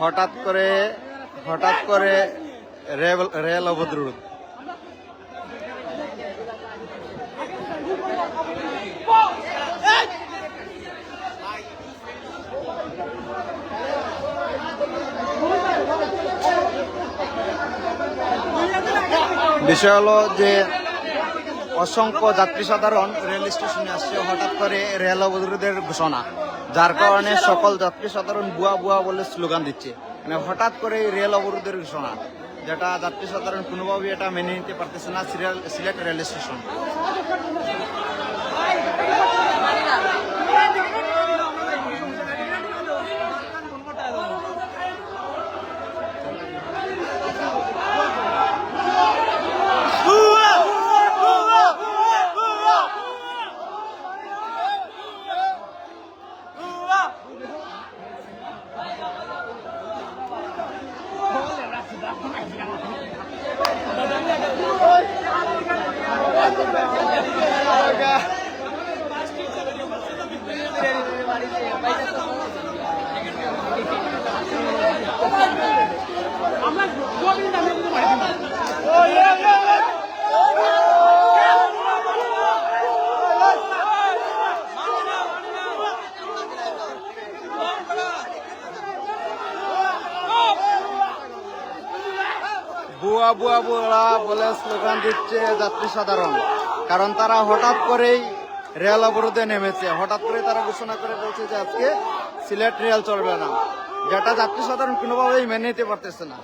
হঠাৎ করে হঠাৎ করে রেল অবরোধ। বিষয় হলো যে অসংখ্য যাত্রী সাধারণ রেল স্টেশনে আসছে হঠাৎ করে রেল অবরোধের ঘোষণা। যার কারণে সকল যাত্রী সাধারণ বুয়া বুয়া বলে স্লোগান দিচ্ছে। মানে হঠাৎ করে রেল অবরোধের ঘোষণা যেটা যাত্রী সাধারণ কোনোভাবেই এটা মেনে নিতে পারতেছে না serial Sylhet rail station. বুয়া বুয়া বুয়া বলে স্লোগান দিচ্ছে যাত্রী সাধারণ। কারণ তারা হঠাৎ করেই রেল অবরোধে নেমেছে। হঠাৎ করে তারা ঘোষণা করে বলছে যে আজকে সিলেট রেল চলবে না। যেটা যাত্রী সাধারণ কোনোভাবেই মেনে নিতে পারতেছে না।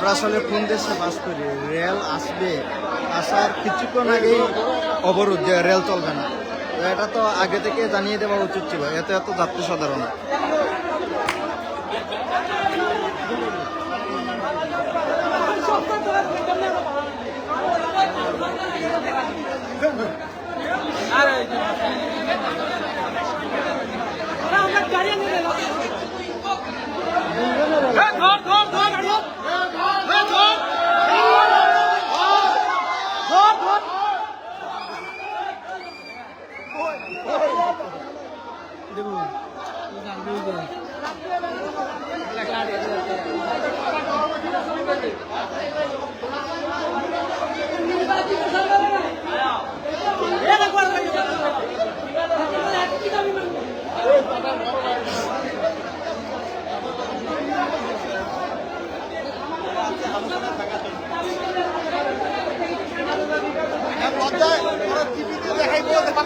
আমরা আসলে কোন দেশে বাস করি? রেল আসবে, আসার কিছুক্ষণ আগেই অবরোধ রেল চলবে না। এটা তো আগে থেকে জানিয়ে দেওয়া উচিত ছিল। এত এত যাত্রী সাধারণ লজ্জায় ওরা টিভিতে দেখাই বলে যে পাবলিক ভুয়া বলে ধরে দিচ্ছে ওরা পিছিয়ে থাকব লজ্জা নেই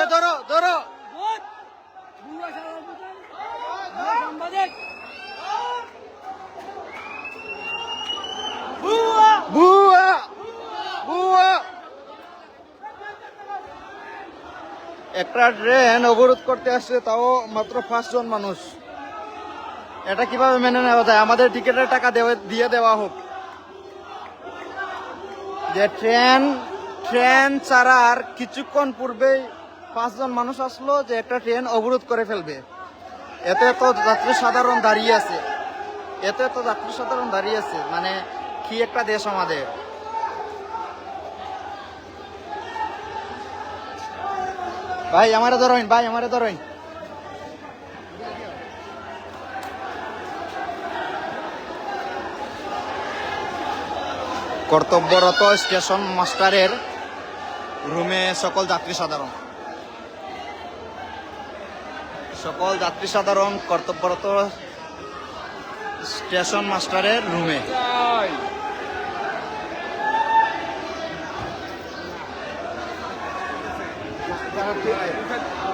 এ ধরো ধরো। বুয়া বুয়া একটা ট্রেন অবরোধ করতে আসছে তাও মাত্র পাঁচজন মানুষ। এটা কীভাবে মেনে নেওয়া যায়? আমাদের টিকিটের টাকা দিয়ে দেওয়া হোক। যে ট্রেন ট্রেন ছাড়ার কিছুক্ষণ পূর্বেই পাঁচজন মানুষ আসলো যে একটা ট্রেন অবরোধ করে ফেলবে। এত এত যাত্রী সাধারণ দাঁড়িয়ে আছে। এত এত যাত্রী সাধারণ দাঁড়িয়ে আছে। মানে কি একটা দেশ আমাদের। ভাই, আমারে ধরেন ভাই, আমারে ধরেন কর্তব্যরত স্টেশন মাস্টারের রুমে সকল যাত্রী সাধারণ। সকল যাত্রী সাধারণ কর্তব্যরত স্টেশন মাস্টারের রুমে। শতভাগ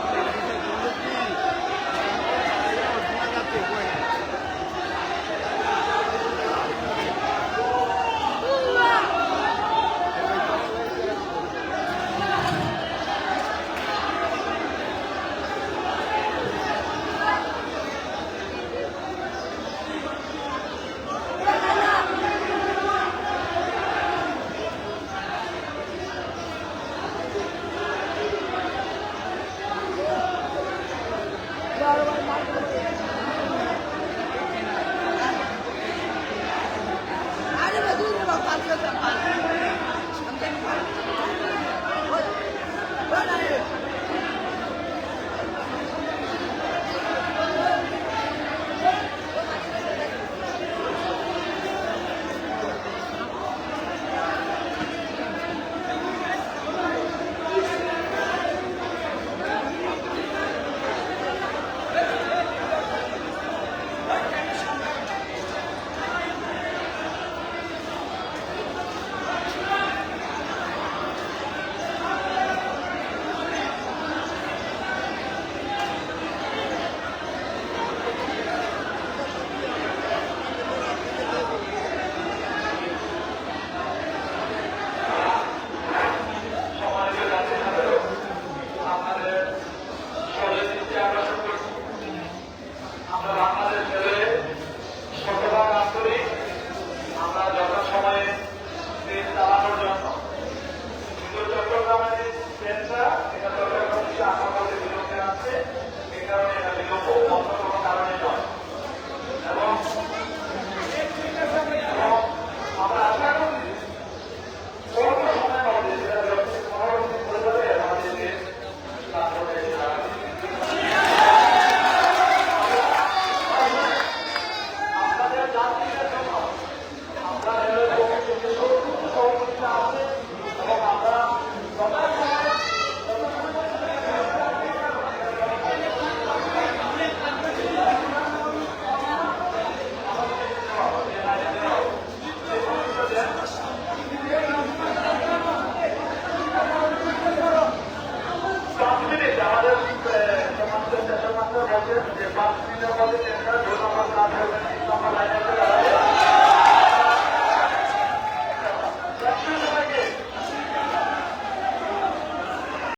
যে বাস নিরাপদে কেন্দ্র ধন্যবাদ না